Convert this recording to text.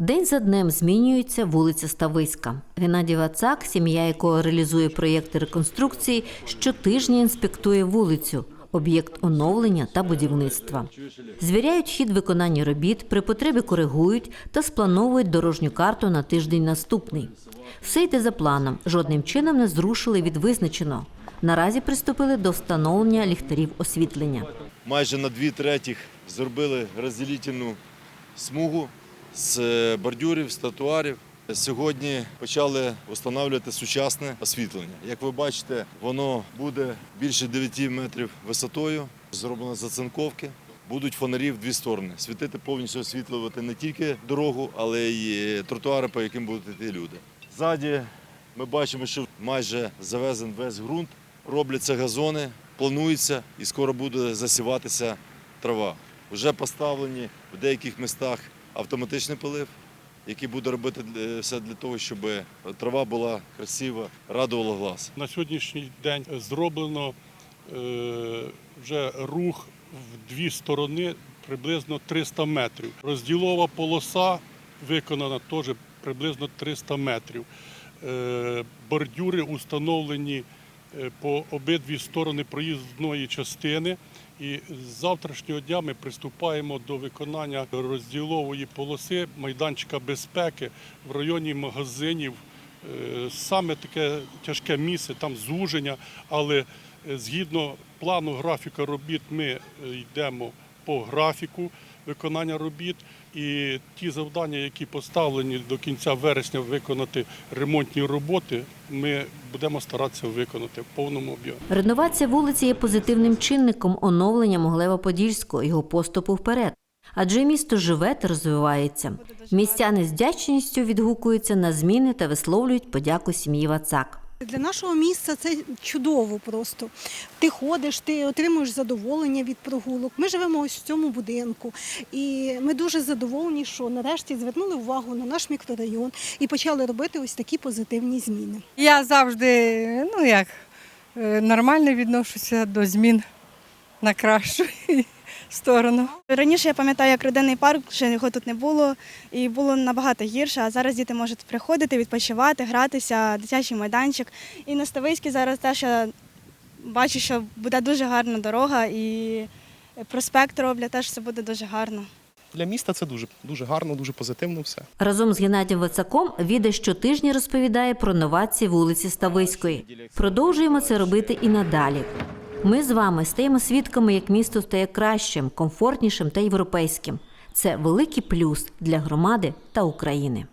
День за днем змінюється вулиця Стависька. Геннадій Вацак, сім'я якого реалізує проєкти реконструкції, щотижня інспектує вулицю, об'єкт оновлення та будівництва. Звіряють хід виконання робіт, при потребі коригують та сплановують дорожню карту на тиждень наступний. Все йде за планом, жодним чином не зрушили від визначеного. Наразі приступили до встановлення ліхтарів освітлення. майже на дві третіх зробили розділительну смугу з е, бордюрів, з тротуарів. Сьогодні почали встановлювати сучасне освітлення. Як ви бачите, воно буде більше 9 метрів висотою, зроблено зацинковки. Будуть фонарі в дві сторони. Світити повністю освітлювати не тільки дорогу, але й е, тротуари, по яким будуть йти люди. Ззаді ми бачимо, що майже завезен весь ґрунт, робляться газони, планується і скоро буде засіватися трава. Вже поставлені в деяких містах автоматичний полив, який буде робити е, все для того, щоб трава була красива, радувала глаз. На сьогоднішній день зроблено е, вже рух в дві сторони приблизно 300 метрів. Розділова полоса виконана теж приблизно 300 метрів. Е, бордюри установлені е, по обидві сторони проїзної частини. І з завтрашнього дня ми приступаємо до виконання розділової полоси майданчика безпеки в районі магазинів. Е, Саме таке тяжке місце, там зуження, але е, згідно плану графіка робіт ми е, йдемо по графіку виконання робіт. І ті завдання, які поставлені до кінця вересня виконати ремонтні роботи, ми будемо старатися виконати в повному об'ємі. Реновація вулиці є позитивним чинником оновлення Моглева-Подільського, його поступу вперед. Адже місто живе та розвивається. Містяни з вдячністю відгукуються на зміни та висловлюють подяку сім'ї Вацак. Для нашого міста це чудово просто. Ти ходиш, ти отримуєш задоволення від прогулок. Ми живемо ось в цьому будинку, і ми дуже задоволені, що нарешті звернули увагу на наш мікрорайон і почали робити ось такі позитивні зміни. Я завжди, ну як, е, нормально відношуся до змін на кращу сторону. Раніше я пам'ятаю, як родинний парк, ще його тут не було, і було набагато гірше. А зараз діти можуть приходити, відпочивати, гратися, дитячий майданчик. І на Ставиській зараз теж я бачу, що буде дуже гарна дорога, і проспект роблять, теж все буде дуже гарно. Для міста це дуже, дуже гарно, дуже позитивно все. Разом з Геннадієм Вацаком Віда щотижня розповідає про новації вулиці Стависької. Продовжуємо це робити і надалі. Ми з вами стаємо свідками, як місто стає кращим, комфортнішим та європейським. Це великий плюс для громади та України.